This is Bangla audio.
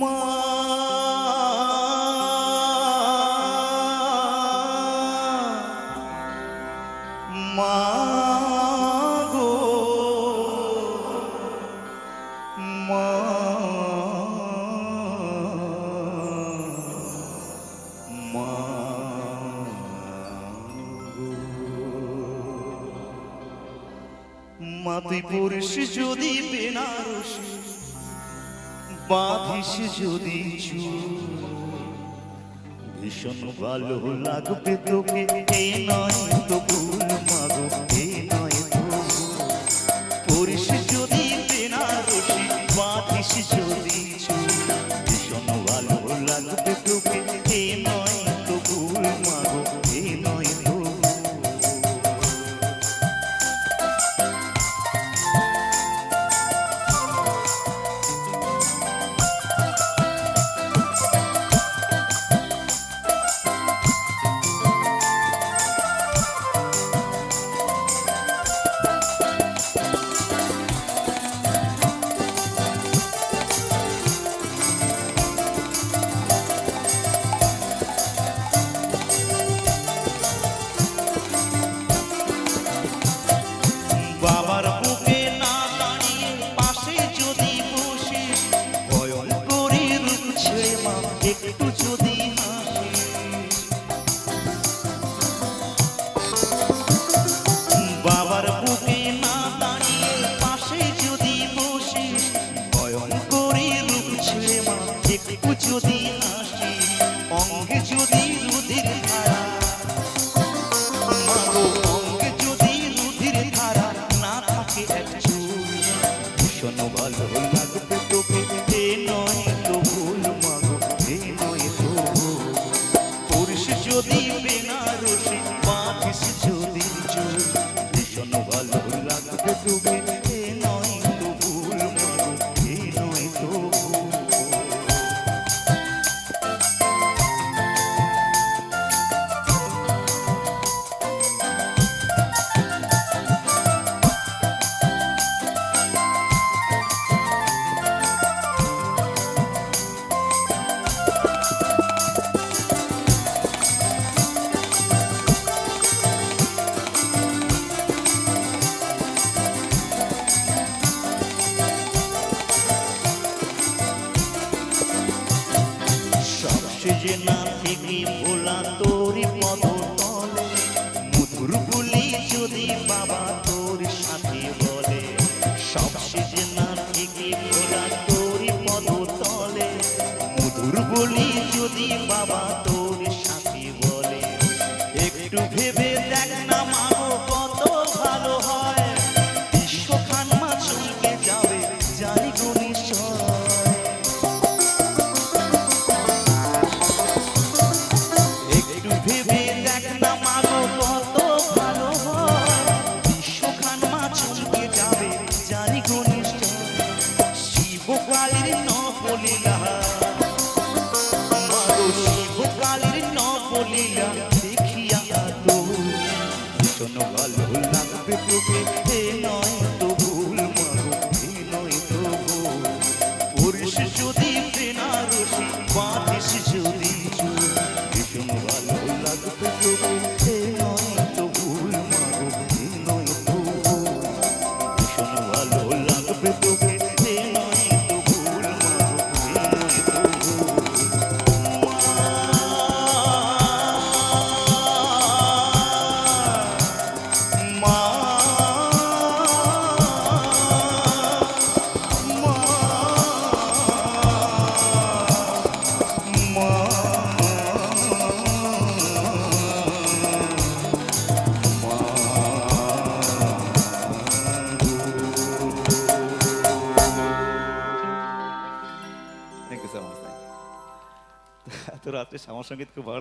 মা মাগো মা। মাতি পুরুষ যদি বেনারসী বাঁধিস যদি ভীষণ ভালো লাগবে তোকে এ নয় তো ভুল মাগো এ নয় তো পরিস যদি বেনারসি, বাঁধিস যদি যে না থেকে ভোলা তোর পদ তলে মধুর বলি যদি দেখিয়া দেখিয়া তো ভীষণ ভালো নয় তো নয় তো ভুল। তো রাতে শ্যামা সঙ্গীত খুব ভালো